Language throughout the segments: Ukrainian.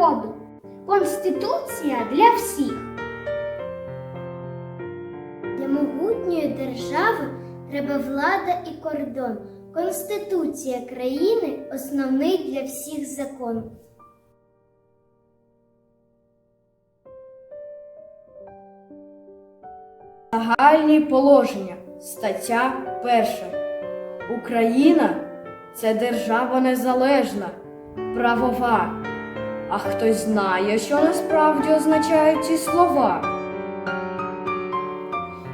народу, Конституція для всіх. Для могутньої держави треба влада і кордон. Конституція країни основний для всіх закон. Загальні положення. Стаття перша. Україна це держава незалежна, правова. А хтось знає, що насправді означають ці слова.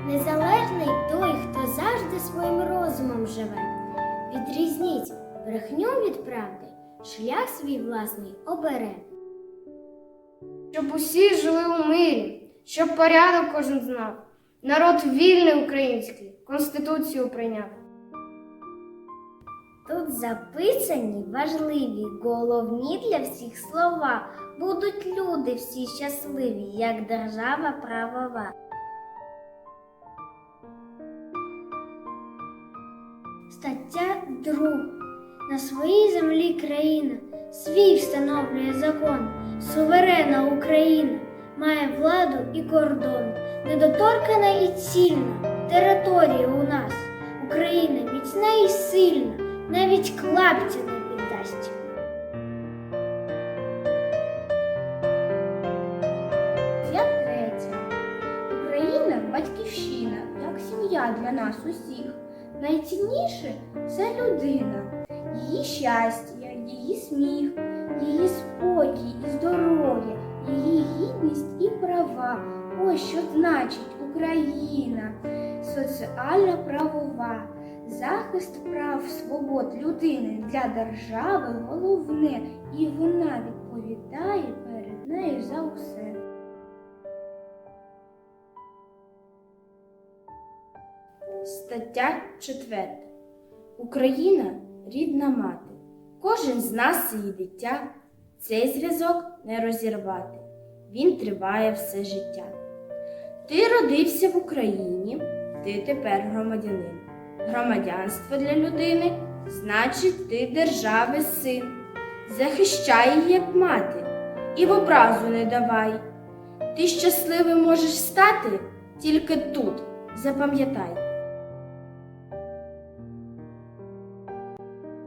Незалежний той, хто завжди своїм розумом живе. Відрізніть брехню від правди, шлях свій власний обере. Щоб усі жили у мирі, щоб порядок кожен знав. Народ вільний український, Конституцію прийняв. Тут записані важливі, головні для всіх слова. Будуть люди всі щасливі, як держава правова. Стаття 2. На своїй землі країна свій встановлює закон. Суверена Україна має владу і кордон. Недоторкана і цільна територія у нас. Україна міцна і сильна, навіть клапця не піддасть. Стаття третя. Україна батьківщина, як сім'я для нас усіх. Найцінніше це людина, її щастя, її сміх, її спокій і здоров'я, її гідність і права. Ось що значить Україна, соціальна правова, захист прав свобод людини для держави головне, і вона відповідає перед нею за усе. Стаття 4. Україна рідна мати. Кожен з нас її дитя. Цей зв'язок не розірвати. Він триває все життя. Ти родився в Україні, ти тепер громадянин. Громадянство для людини значить, ти держави син. Захищай її, як мати, і в образу не давай. Ти щасливим можеш стати тільки тут. Запам'ятай.